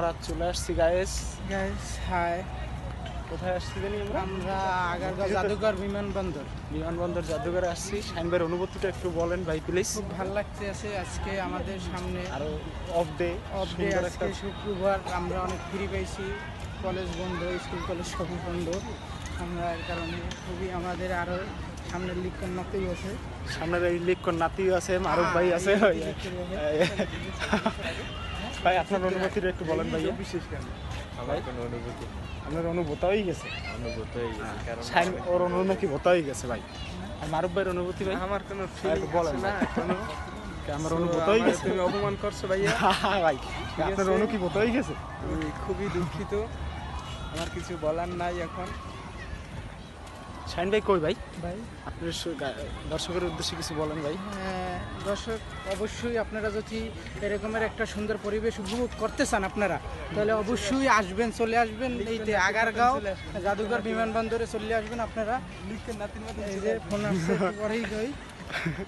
আমরা চলে আসছি গায়েস গাইস হাই কোথায় আসছি জানি আমরা? আমরা আগারগাঁও জাদুঘর বিমানবন্দর। বিমানবন্দর জাদুঘরে আসছি। ভাইয়ের অনুভূতিটা একটু বলেন ভাই প্লিজ খুব ভালো লাগতে আছে আজকে আমাদের সামনে। আরও অফ ডে অফ ডে আজকে শুক্রবার আমরা অনেক ফ্রি পাইছি কলেজ বন্ধ স্কুল কলেজ সবই বন্ধ। আমরা এর কারণে খুবই আমাদের আরও সামনের লিখন নাতেই আছে। সামনের এই নাতিও আছে মারুফ ভাই আছে। ভাই আপনার অনুভূতিটা একটু বলেন ভাই বিশেষ আমার কোনো অনুভূতি। আপনার অনুভূত হয়ে গেছে? অনুভূত হয়ে গেছে কারণ ওর অনুভূতি ভোতা হয়ে গেছে ভাই। আর মারুফ ভাইয়ের অনুভূতি ভাই? আমার কোনো একটু বলেন না আমার অনুভূত হয়ে গেছে? তুমি অপমান করছ ভাইয়া? ভাই। আপনার অনুভূত হয়ে গেছে? খুবই দুঃখিত। আমার কিছু বলার নাই এখন। শাইন ভাই কই ভাই? ভাই। আপনি দর্শকের উদ্দেশ্যে কিছু বলেন ভাই। হ্যাঁ, দর্শক অবশ্যই আপনারা যদি এরকমের একটা সুন্দর পরিবেশ উপভোগ করতে চান আপনারা তাহলে অবশ্যই আসবেন চলে আসবেন এই যে আগারগাঁও জাদুঘর বিমানবন্দরে চলে আসবেন আপনারা। এই যে ফোন আসছে পরেই